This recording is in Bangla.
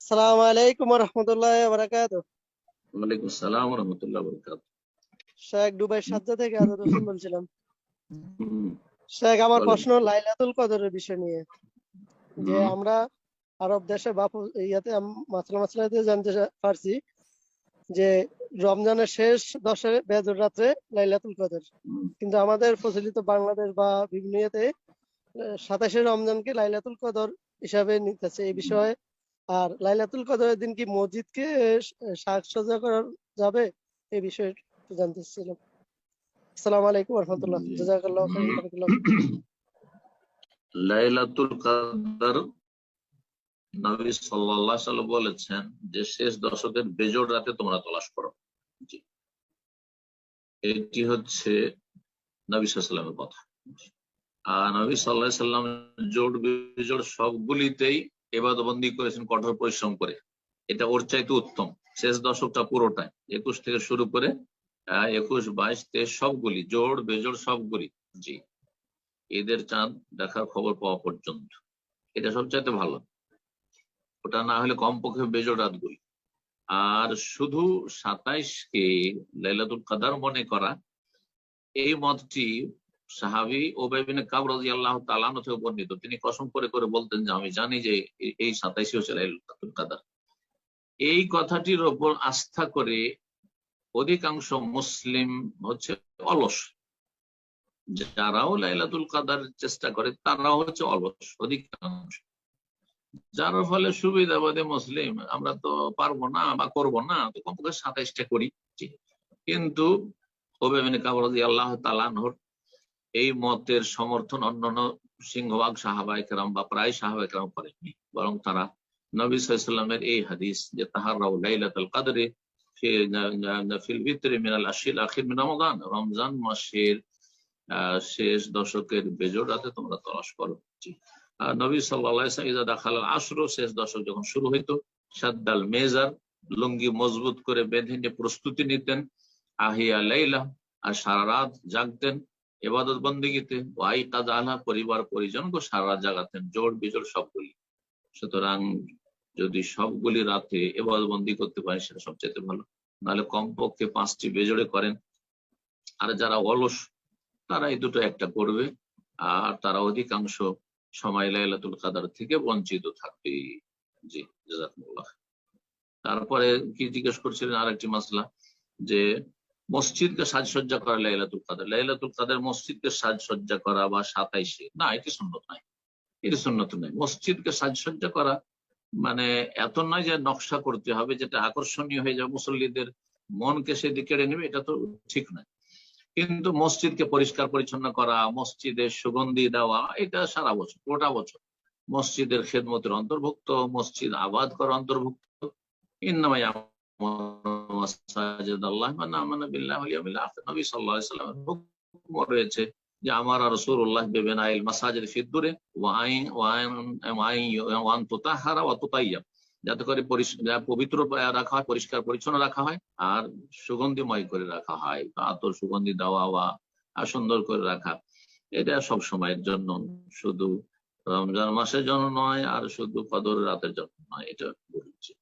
আসসালামু আলাইকুম রহমতুল্লাহ বারাকাত ওয়ালাইকুম আসসালাম রহমতুল্লাহ বরকাত শেখ দুবাই সাজ্জা থেকে আজাদ হোসেন বলছিলাম। শেখ আমার প্রশ্ন লাইলাতুল কদরের বিষয় নিয়ে। যে আমরা আরব দেশে বা ইয়াতে মাসলা মাসলাতে জানতে পারছি যে রমজানের শেষ দশে বেজর রাত্রে লাইলাতুল কদর। কিন্তু আমাদের প্রচলিত বাংলাদেশ বা বিভিন্ন ইয়েতে সাতাশে রমজানকে লাইলাতুল কদর হিসাবে নিতেছে। এই বিষয়ে আর লাইলাতুল কদরের দিন কি মসজিদকে সাজসজ্জা করা যাবে? এই বিষয়ে জানতে চাচ্ছিলাম আসসালামু আলাইকুম রহমতুল্লাহ জি। জাজাকাল্লাহ খাইরান, বারাকাল্লাহ। লাইলাতুল কাদার নবী সাল্লাল্লাহু আলাইহি সাল্লাম বলেছেন যে শেষ দশকের বেজোড় রাতে তোমরা তলাশ করো। এটি হচ্ছে নবী সাল্লামের কথা। আর নবী সাল্লাহ সাল্লাম জোড় বেজোড় সবগুলিতেই এবাদবন্দি করেছেন, কঠোর পরিশ্রম করে। এটা ওর চাইতে উত্তম। শেষ দশকটা পুরোটাই। একুশ থেকে শুরু করে একুশ, বাইশ, তেইশ সবগুলি জোড় বেজোড় সবগুলি জি। ঈদের চাঁদ দেখার খবর পাওয়া পর্যন্ত। এটা সবচাইতে ভালো। ওটা না হলে কমপক্ষে বেজোড় রাতগুলি আর শুধু সাতাইশকে লাইলাতুল কাদার মনে করা, এই মতটি সাহাবি ওবাইবিনে কাবরাজি আল্লাহ তালানো থেকে বর্ণিত। তিনি কসম করে করে বলতেন যে, আমি জানি যে এই সাতাইশে হচ্ছে লাইলাতুল কাদার। এই কথাটির ওপর আস্থা করে অধিকাংশ মুসলিম হচ্ছে অলস। যারাও লাইলাতুল কাদার চেষ্টা করে, তারাও হচ্ছে অলস অধিকাংশ। যার ফলে সুবিধাবাদী মুসলিম, আমরা তো পারব না বা করব না, তো কমপক্ষে সাতাইশটা করি। কিন্তু ওবেমিন কাবরাজি আল্লাহ তালানহর এই মতের সমর্থন অন্যান্য সিংহবাগ সাহাবাই কেরাম বা প্রায় সাহাবাই কেরাম করেননি। বরং তারা নবী সাল্লামের এই হাদিস যে তাহার লাইলাতুল কাদরে ফিল ভিতরে মিনাল আশিল আখির মিন রমজান মাসের শেষ দশকের বেজোড় রাতে তোমরা তলাশ করো। নবী সাল্লাহ দেখাল আশরো শেষ দশক যখন শুরু হইতো, সাদ্দাল মেজার লুঙ্গি মজবুত করে বেঁধে নিয়ে প্রস্তুতি নিতেন, আহিয়া লাইলা, আর সারা রাত জাগতেন এবাদত বন্দিগিতে, ওয়াই কাজ আলা পরিবার পরিজনকে সারা জাগাতেন, জোর বিজোড় সবগুলি। সুতরাং যদি সবগুলি রাতে এবাদত বন্দি করতে পারেন, সেটা সবচেয়ে ভালো। নাহলে কমপক্ষে পাঁচটি বেজোড়ে করেন। আর যারা অলস, তারা এই দুটো একটা করবে। আর তারা অধিকাংশ সময় লাইলাতুল কাদার থেকে বঞ্চিত থাকবে। জি, জাজাকুমুল্লাহ। তারপরে কি জিজ্ঞেস করছিলেন আরেকটি মাসলা? যে মসজিদকে সাজসজ্জা করা লাইলাতুল কাদের। লাইলাতুল কাদের মসজিদকে সাজসজ্জা করা বা সাতাইশে। না, এটি সুন্নত নাই এটি সুন্নত নাই মসজিদকে সাজসজ্জা করা মানে এত নয় যে নকশা করতে হবে, যেটা আকর্ষণীয় হয়ে যাবে। মুসল্লিদের মনকে সেদিকে কেড়ে নেবে, এটা তো ঠিক নয়। কিন্তু মসজিদকে পরিষ্কার পরিচ্ছন্ন করা মসজিদে সুগন্ধি দেওয়া, এটা সারা বছর, গোটা বছর। মসজিদের খেদমতের অন্তর্ভুক্ত, মসজিদ আবাদ করা অন্তর্ভুক্ত। ইন্নামাই রয়েছে যে, আমার ফিদ্দুরে ওয়া আইন, ওয়া আন তুতাহহারা ওয়া যাতে করে পবিত্র রাখা হয়, পরিষ্কার, পরিচ্ছন্ন রাখা হয় আর সুগন্ধিময় করে রাখা হয়। আতর সুগন্ধি দেওয়া বা আর সুন্দর করে রাখা। এটা সব সময়ের জন্য শুধু রমজান মাসের জন্য নয় আর শুধু কদর রাতের জন্য নয়, এটা বলছি।